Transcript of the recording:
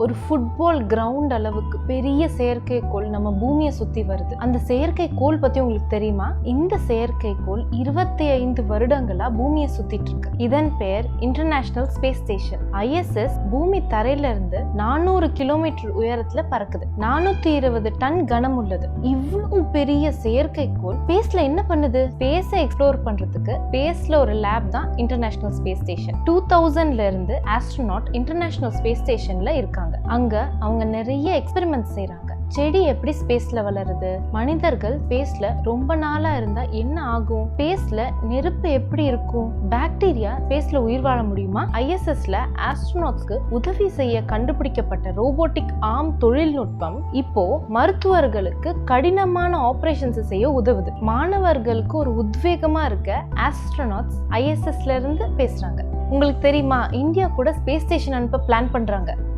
ஒரு football ground அளவுக்கு பெரிய செயற்கைக்கோள் நம்ம பூமியை சுத்தி வருது. அந்த செயற்கைக்கோள் பத்தி உங்களுக்கு தெரியுமா? இந்த செயற்கைக்கோள் இருபத்தி ஐந்து வருடங்களா பூமியை சுத்திட்டு இருக்கு. இதன் பெயர் இன்டர்நேஷனல் ஸ்பேஸ் ஸ்டேஷன் ஐஎஸ்எஸ் பூமி தரையில இருந்து நானூறு கிலோமீட்டர் உயரத்துல பறக்குது. நானூத்தி இருபது டன் கனம் உள்ளது. இவ்வளவு பெரிய செயற்கைக்கோள் ஸ்பேஸ்ல என்ன பண்ணுது? ஸ்பேஸை எக்ஸ்ப்ளோர் பண்றதுக்கு ஸ்பேஸ்ல ஒரு லேப் தான் இன்டர்நேஷனல் ஸ்பேஸ் ஸ்டேஷன் டூ தௌசண்ட்ல இருந்து ஆஸ்ட்ரோநாட் இன்டர்நேஷனல் ஸ்பேஸ் ஸ்டேஷன்ல இருக்காங்க. அங்கே அவங்க நிறைய எக்ஸ்பெரிமெண்ட் செய்கிறாங்க செடி எப்படி ஸ்பேஸ்ல வளருது? மனிதர்கள் ஸ்பேஸ்ல ரொம்ப நாளா இருந்தா என்ன ஆகும்? ஸ்பேஸ்ல நெருப்பு எப்படி இருக்கும்? பாக்டீரியா ஸ்பேஸ்ல உயிர் வாழ முடியுமா? ஐஎஸ்எஸ்ல ஆஸ்ட்ரோனாட்ஸ்க்கு உதவி செய்ய கண்டுபிடிக்கப்பட்ட ரோபோட்டிக் ஆம் தொழில்நுட்பம் இப்போ மருத்துவர்களுக்கு கடினமான ஆபரேஷன்ஸ் செய்ய உதவுது. மாணவர்களுக்கு ஒரு உத்வேகமா இருக்க ஆஸ்ட்ரோனாட்ஸ் ஐஎஸ்எஸ்ல இருந்து பேசுறாங்க. உங்களுக்கு தெரியுமா? இந்தியா கூட ஸ்பேஸ் ஸ்டேஷன் அனுப்ப பிளான் பண்றாங்க.